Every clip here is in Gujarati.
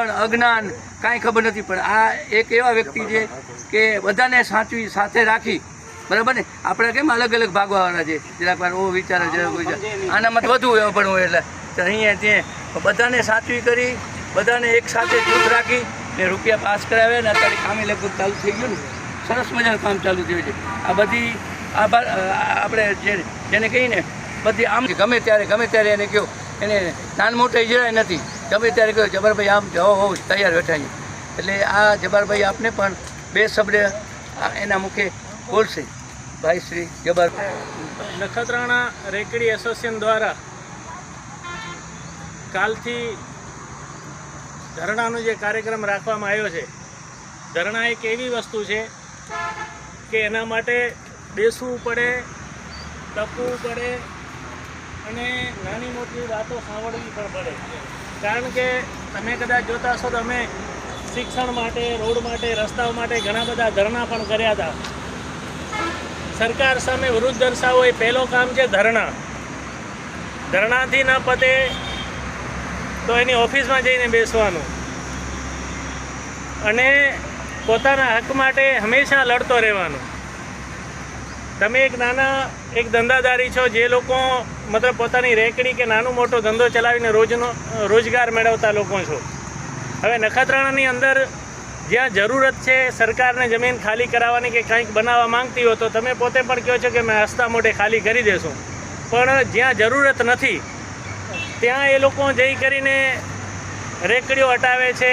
અનપણ અજ્ઞાન કાંઈ ખબર નથી, પણ આ એક એવા વ્યક્તિ છે કે બધાને સાચવી સાથે રાખી. બરાબર ને? આપણે કેમ અલગ અલગ ભાગવાવાના છે? જરાક વાર ઓ વિચારે, જરાક ઓ આનામાં વધુ એવા ભણવું એટલે. તો અહીંયા ત્યાં બધાને સાચવી કરી, બધાને એક સાથે જૂથ રાખી ને રૂપિયા પાસ કરાવ્યા ને અત્યારે કામે લગભગ ચાલુ થઈ ગયું ને. સરસ મજાનું કામ ચાલુ થયું છે. આ બધી, આ આપણે જે જેને કહીને બધી આમ ગમે ત્યારે ગમે ત્યારે એને કહો એને નાન મોટા જરાય નથી. ગમે ત્યારે કહો જબરભાઈ, આમ જવો હોઉં તૈયાર બેઠા છીએ. એટલે આ જબરભાઈ આપને પણ બે શબ્દ એના મુખે બોલશે. ભાઈ શ્રી જબર નખત્રાણા રેકડી એસોસિએશન દ્વારા કાલથી ધરણાનો જે કાર્યક્રમ રાખવામાં આવ્યો છે, ધરણા એક એવી વસ્તુ છે કે એના માટે બેસવું પડે તપવું પડે અને નાની મોટી વાતો સાંભળવી પણ પડે. કારણ કે તમે કદાચ જોતા હશો તો અમે શિક્ષણ માટે, રોડ માટે, રસ્તાઓ માટે ઘણા બધા ધરણા પણ કર્યા હતા. સરકાર સામે વિરુદ્ધ દર્શાવો એ પહેલો કામ છે ધરણા. ધરણાથી ન પતે તો એની ઓફિસમાં જઈને બેસવાનું. અને પોતાના હક માટે હંમેશા લડતો રહેવાનું. તમે એક નાના, એક ધંધાદારી છો, જે લોકો મતલબ પોતાની રેકડી કે નાનો મોટો ધંધો ચલાવીને રોજનો, રોજગાર મેળવતા લોકો છો. હવે નખત્રાણાની અંદર જ્યાં જરૂરત છે, સરકારને જમીન ખાલી કરાવવાની કે કંઈક બનાવવા માંગતી હો તો તમે પોતે પણ કહો છો કે મેં હસતા મોઢે ખાલી કરી દેશું. પણ જ્યાં જરૂરત નથી, ત્યાં એ લોકો જઈ કરીને રેકડીઓ હટાવે છે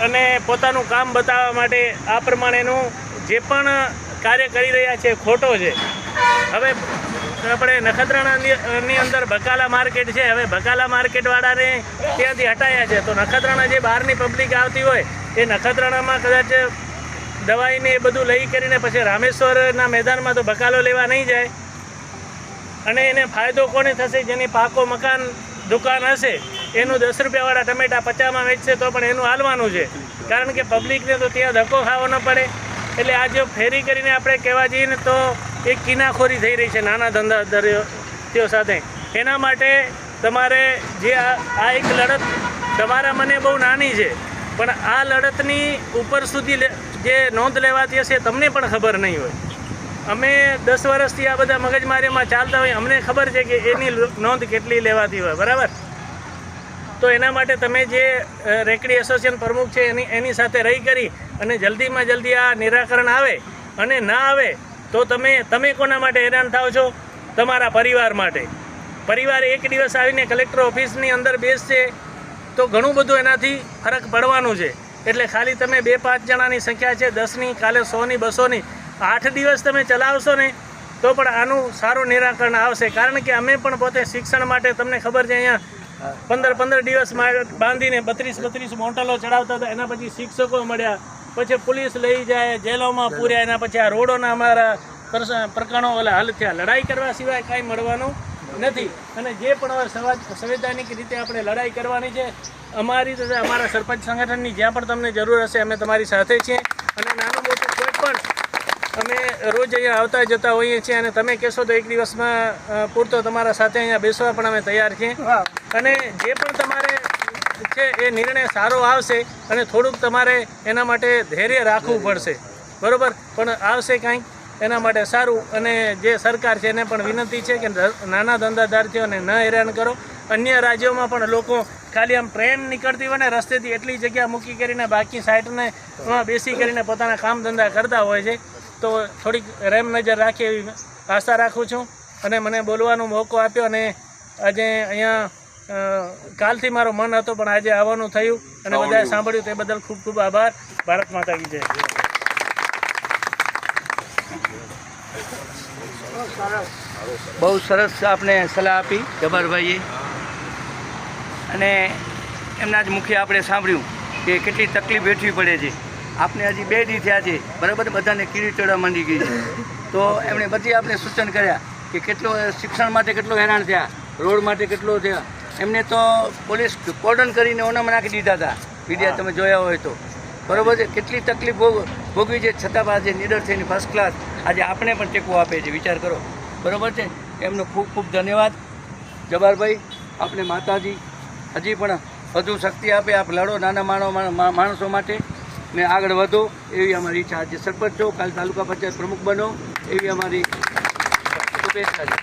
અને પોતાનું કામ બતાવવા માટે આ પ્રમાણેનું જે પણ કાર્ય કરી રહ્યા છે, ખોટો છે. હવે આપણે નખત્રાણાની અંદર બકાલા માર્કેટ છે. હવે બકાલા માર્કેટવાળાને ત્યાંથી હટાયા છે. તો નખત્રાણા જે બહારની પબ્લિક આવતી હોય, એ નખત્રાણામાં કદાચ દવાઈને એ બધું લઈ કરીને પછી રામેશ્વરના મેદાનમાં તો બકાલો લેવા નહીં જાય. અને એને ફાયદો કોને થશે? જેની પાકો મકાન, દુકાન હશે, એનું દસ રૂપિયાવાળા ટમેટા પચામાં વેચશે તો પણ એનું હાલવાનું છે. કારણ કે પબ્લિકને તો ત્યાં ધક્કો ખાવો ન પડે. એટલે આ જો ફેરી કરીને આપણે કહેવા જઈએ ને તો એક કિનાખોરી થઈ રહી છે, નાના ધંધા તેઓ સાથે. એના માટે તમારે જે આ એક લડત તમારા મને બહુ નાની છે, પણ આ લડતની ઉપર સુધી જે નોંધ લેવાતી હશે તમને પણ ખબર નહીં હોય. અમે દસ વર્ષથી આ બધા મગજમારીમાં ચાલતા હોય, અમને ખબર છે કે એની નોંધ કેટલી લેવાતી હોય, બરાબર? તો એના માટે તમે જે રેકડી એસોસિએશન પ્રમુખ છે એની એની સાથે રહી કરી અને જલ્દીમાં જલ્દી આ નિરાકરણ આવે અને ના આવે તો તમે તમે કોના માટે હેરાન થાવ છો? તમારા પરિવાર માટે. પરિવાર એક દિવસ આવીને કલેક્ટર ઓફિસની અંદર બેસશે તો ઘણું બધું એનાથી ફરક પડવાનું છે. એટલે ખાલી તમે બે, પાંચ જણાની સંખ્યા છે, દસની, કાલે સોની, બસોની, આઠ દિવસ તમે ચલાવશો ને, તો પણ આનું સારું નિરાકરણ આવશે. કારણ કે અમે પણ પોતે શિક્ષણ માટે, તમને ખબર છે, અહીંયા પંદર પંદર દિવસ બાંધીને બત્રીસ બત્રીસ મોટલો ચડાવતા હતા. એના પછી શિક્ષકો મળ્યા. પછી પોલીસ લઈ જાય, જેલોમાં પૂર્યા. એના પછી આ રોડોના અમારા પ્રકરણો ઓલા હલ થયા. લડાઈ કરવા સિવાય કાંઈ મળવાનું નથી. અને જે પણ હવે સંવૈધાનિક રીતે આપણે લડાઈ કરવાની છે, અમારી તથા અમારા સરપંચ સંગઠનની જ્યાં પણ તમને જરૂર હશે, અમે તમારી સાથે છીએ. અને નાનું અમે રોજ અહીંયા આવતા જતા હોઈએ છીએ અને તમે કહેશો તો એક દિવસમાં પૂરતો તમારા સાથે અહીંયા બેસવા પણ અમે તૈયાર છીએ. અને જે પણ તમારે છે એ નિર્ણય સારો આવશે અને થોડુંક તમારે એના માટે ધૈર્ય રાખવું પડશે. બરાબર? પણ આવશે કાંઈક એના માટે સારું. અને જે સરકાર છે એને પણ વિનંતી છે કે નાના ધંધાદારથીઓને ન હેરાન કરો. અન્ય રાજ્યોમાં પણ લોકો ખાલી આમ ટ્રેન નીકળતી હોય ને રસ્તેથી એટલી જગ્યા મૂકી કરીને બાકી સાઈડને બેસી કરીને પોતાના કામ ધંધા કરતા હોય છે. તો થોડીક રેમ નજર રાખી એવી આશા રાખું છું. અને મને બોલવાનો મોકો આપ્યો અને આજે અહીંયા કાલથી મારું મન હતો પણ આજે આવવાનું થયું. અને બધાએ સાંભળ્યું તે બદલ ખૂબ ખૂબ આભાર. ભારત માતા કી જય. બહુ સરસ આપણે સલાહ આપી જબરભાઈએ અને એમના જ મુખે આપણે સાંભળ્યું કે કેટલી તકલીફ વેઠવી પડે છે. આપણે હજી બે દી થયા છે. બરાબર? બધાને કીડી ચડવા માંડી ગઈ છે. તો એમણે બધી આપણે સૂચન કર્યા કે કેટલો શિક્ષણ માટે કેટલો હેરાન થયા રોડ માટે કેટલો થયા. એમને તો પોલીસ કોર્ડન કરીને ઓનામાં નાખી દીધા હતા. વિડીયા તમે જોયા હોય તો. બરાબર છે? કેટલી તકલીફ ભોગ ભોગવી છે છતાં પણ આજે નીડર થઈને ફર્સ્ટ ક્લાસ આજે આપણે પણ ટેકો આપે છે. વિચાર કરો. બરોબર છે? એમનો ખૂબ ખૂબ ધન્યવાદ. જબારભાઈ આપણે માતાજી હજી પણ વધુ શક્તિ આપે. આપ લડો નાના માણો માણસો માટે. ને આગળ વધો. એવી અમારી ઈચ્છા આજે સરપંચ છો, કાલ તાલુકા પંચાયત પ્રમુખ બનો. એવી અમારી શુભેચ્છા છે.